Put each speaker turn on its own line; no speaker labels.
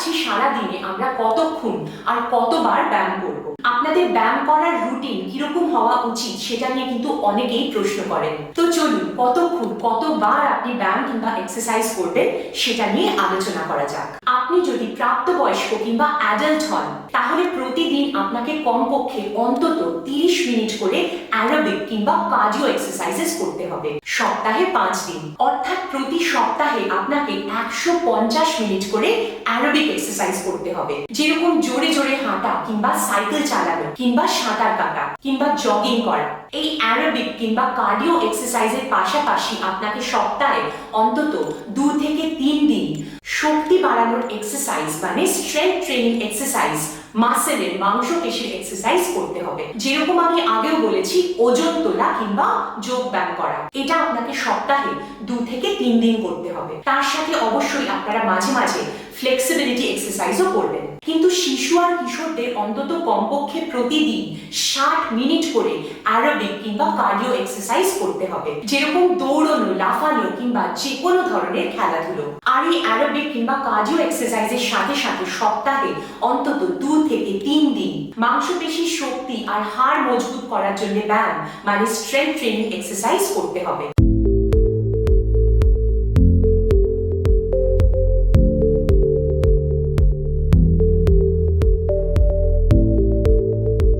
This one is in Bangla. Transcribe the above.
আসছি সারা দিনে আমরা কতক্ষণ আর কতবার ব্যায়াম করব? আপনাদের ব্যায়াম করার রুটিন কীরকম হওয়া উচিত সেটা নিয়ে কিন্তু অনেকেই প্রশ্ন করেন। তো চলুন, কতক্ষণ, কতবার আপনি ব্যায়াম কিংবা এক্সারসাইজ করবেন সেটা নিয়ে আলোচনা করা যাক। আপনি যদি প্রাপ্তবয়স্ক কিংবা অ্যাডাল্ট হন, তাহলে প্রতিদিন আপনাকে কমপক্ষে অন্তত 30 মিনিট করে অ্যারোবিক কিংবা কার্ডিও এক্সারসাইজেস করতে হবে। সপ্তাহে পাঁচ দিন। অর্থাৎ প্রতি সপ্তাহে আপনাকে একশো পঞ্চাশ মিনিট করে অ্যারোবিক এক্সারসাইজ করতে হবে। যেরকম জোরে জোরে হাঁটা কিংবা সাইকেল চালানো, কিংবা সাঁতার কাটা, কিংবা জগিং করা। এই অ্যারোবিক কিংবা কার্ডিও এক্সারসাইজের পাশাপাশি আপনাকে সপ্তাহে অন্তত দু থেকে তিন দিন শক্তি বাড়ানোর এক্সারসাইজ মানে স্ট্রেংথ ট্রেনিং এক্সারসাইজ মাসেলের মাংস পেশির এক্সারসাইজ করতে হবে। যেরকম আমি আগেও বলেছি, ওজন তোলা কিংবা যোগ ব্যায়াম করা। এটা আপনাকে সপ্তাহে দু থেকে তিন দিন করতে হবে। তার সাথে অবশ্যই আপনারা মাঝে মাঝে ফ্লেক্সিবিলিটি এক্সারসাইজও করবেন। কিন্তু শিশু আর কিশোরদের অন্তত কমপক্ষে প্রতিদিন ষাট মিনিট করে অ্যারোবিক কিংবা কার্ডিও এক্সারসাইজ করতে হবে। যেরকম দৌড়ানো, লাফানো কিংবা যে কোনো ধরনের খেলাধুলো। আর এই অ্যারোবিক কিংবা কার্ডিও এক্সারসাইজের সাথে সাথে সপ্তাহে অন্তত দু থেকে তিন দিন মাংসপেশির শক্তি আর হাড় মজবুত করার জন্য ব্যায়াম মানে স্ট্রেংথ ট্রেনিং এক্সারসাইজ করতে হবে।